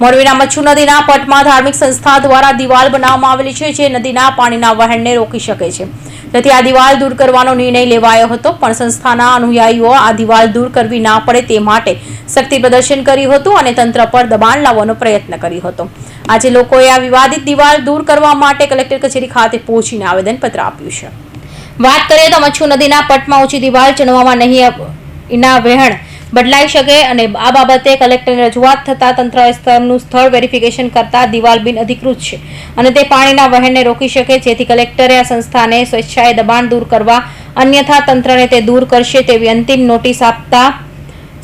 મોરબીના મચ્છુ નદીના પટમાં ધાર્મિક સંસ્થા દ્વારા દિવાલ બનાવવામાં આવેલી છે જે નદીના પાણીના વહેણને રોકી શકે છે. તેથી આ દિવાલ દૂર કરવાનો નિર્ણય લેવાયો હતો, પણ સંસ્થાના અનુયાયીઓ આ દિવાલ દૂર કરવી ના પડે તે માટે શક્તિ પ્રદર્શન કર્યું હતું અને તંત્ર પર દબાણ લાવવાનો પ્રયત્ન કર્યો હતો. આજે લોકોએ આ વિવાદિત દિવાલ દૂર કરવા માટે કલેક્ટર કચેરી ખાતે પહોંચીને આવેદનપત્ર આપ્યું છે. વાત કરીએ તો મચ્છુ નદીના પટમાં ઊંચી દિવાલ ચણવામાં નહીં એના વહેણ બદલાઈ શકે અને આ બાબતે કલેક્ટરને રજૂઆત થતાં તંત્ર સ્થળનું સ્થળ વેરિફિકેશન કરતા દિવાલ બિન અધિકૃત છે અને તે પાણીના વહેણને રોકી શકે, જેથી કલેક્ટરે આ સંસ્થાને સ્વેચ્છાએ દબાણ દૂર કરવા અન્યથા તંત્રને તે દૂર કરશે તેવી અંતિમ નોટિસ આપતા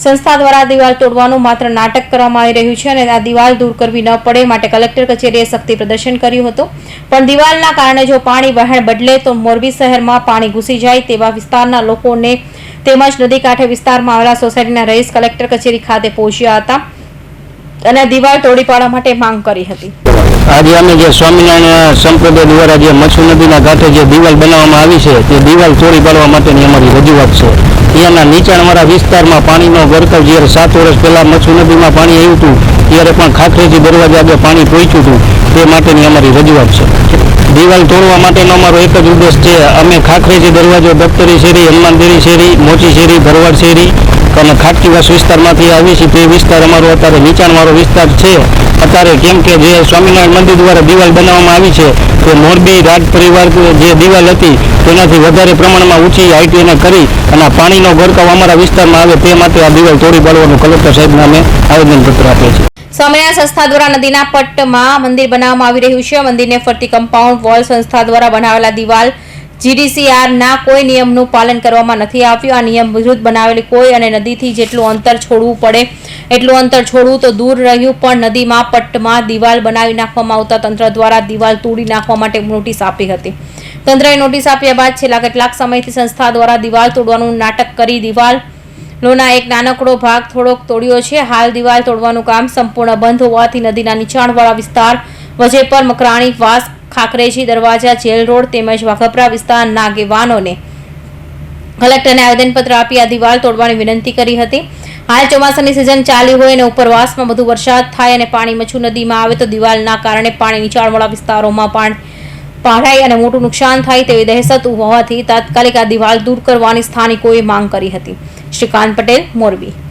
સંસ્થા દ્વારા દિવાલ તોડવાનું માત્ર નાટક કરવામાં આવી રહ્યું છે અને આ દિવાલ દૂર કરવી ન પડે માટે કલેક્ટર કચેરીએ શક્તિ પ્રદર્શન કર્યું હતું. પણ દિવાલના કારણે જો પાણી વહેણ બદલે તો મોરબી શહેરમાં પાણી ઘૂસી જાય તેવા વિસ્તારના લોકોને તેમજ નદી કાંઠે વિસ્તારમાં આવેલા સોસાયટીના રહીશ કલેક્ટર કચેરી ખાતે પહોંચ્યા હતા અને દિવાલ તોડી પાડવા માટે માંગ કરી હતી. આજે અમે જે સ્વામિનારાયણ સંપ્રદાય દ્વારા જે મચ્છુ નદીના કાંઠે જે દિવાલ બનાવવામાં આવી છે, તે દિવાલ તોડી પાડવા માટેની અમારી રજૂઆત છે. ત્યાંના નીચાણવાળા વિસ્તારમાં પાણીનો ગરકાવ. જ્યારે સાત વર્ષ પહેલાં મચ્છુ નદીમાં પાણી આવ્યું હતું, ત્યારે પણ ખાખરેજી દરવાજા આગળ પાણી પહોંચ્યું હતું. તે માટેની અમારી રજૂઆત છે. દિવાલ તોડવા માટેનો અમારો એક જ ઉદ્દેશ છે. અમે ખાખરેજી દરવાજો, દફતરી શેરી હનુમાનદેરી શેરી, મોચી શેરી, ભરવાડ શેરી અને ખાટકીવાસ વિસ્તારમાંથી આવી છીએ. તે વિસ્તાર અમારો અત્યારે નીચાણવાળો વિસ્તાર છે. અત્યારે કેમ કે જે સ્વામિનારાયણ મંદિર દ્વારા દિવાલ બનાવવામાં આવી છે, તે મોરબી રાજ પરિવાર જે દિવાલ હતી, તેનાથી વધારે પ્રમાણમાં ઊંચી હાઈટ કરી અને પાણીનો ગરકાવ અમારા વિસ્તારમાં આવે તે માટે આ દિવાલ તોડી પાડવાનું કલેક્ટર સાહેબને અમે આવેદનપત્ર આપીએ છીએ. સ્વામિનારાયણ સંસ્થા દ્વારા નદીના પટ્ટમાં મંદિર બનાવવામાં આવી રહ્યું છે. મંદિરને ફરતી કમ્પાઉન્ડ વોલ સંસ્થા દ્વારા બનાવેલા દિવાલ જીડીસીઆરના કોઈ નિયમનું પાલન કરવામાં નથી આવ્યું. આ નિયમ વિરુદ્ધ બનાવેલી કોઈ અને નદીથી જેટલું અંતર છોડવું પડે એટલું અંતર છોડવું તો દૂર રહ્યું, પણ નદીમાં પટ્ટમાં દિવાલ બનાવી નાખવામાં આવતા તંત્ર દ્વારા દિવાલ તોડી નાખવા માટે નોટિસ આપી હતી. તંત્રએ નોટિસ આપ્યા બાદ છેલ્લા કેટલાક સમયથી સંસ્થા દ્વારા દિવાલ તોડવાનું નાટક કરી દિવાલ લોના એક નાનકડો ભાગ થોડોક તોડ્યો છે. હાલ દિવાલ તોડવાનું કામ સંપૂર્ણ બંધ હોવાથી નદીના નીચાણવાળા વિસ્તાર, વજેપર, મકરાણી, વાસ, ખાખરેજી, દરવાજા, જેલ રોડ તેમજ વાઘપરા વિસ્તારના આગેવાનોને કલેક્ટરને આવેદનપત્ર આપી આ દિવાલ તોડવાની વિનંતી કરી હતી. હાલ ચોમાસાની સિઝન ચાલી હોય અને ઉપરવાસમાં વધુ વરસાદ થાય અને પાણી મચ્છુ નદીમાં આવે તો દિવાલના કારણે પાણી નીચાણવાળા વિસ્તારોમાં પણ પહાડાઈ અને મોટું નુકસાન થાય તેવી દહેશત હોવાથી તાત્કાલિક આ દિવાલ દૂર કરવાની સ્થાનિકોએ માંગ કરી હતી. શ્રીકાંત પટેલ મોરબી.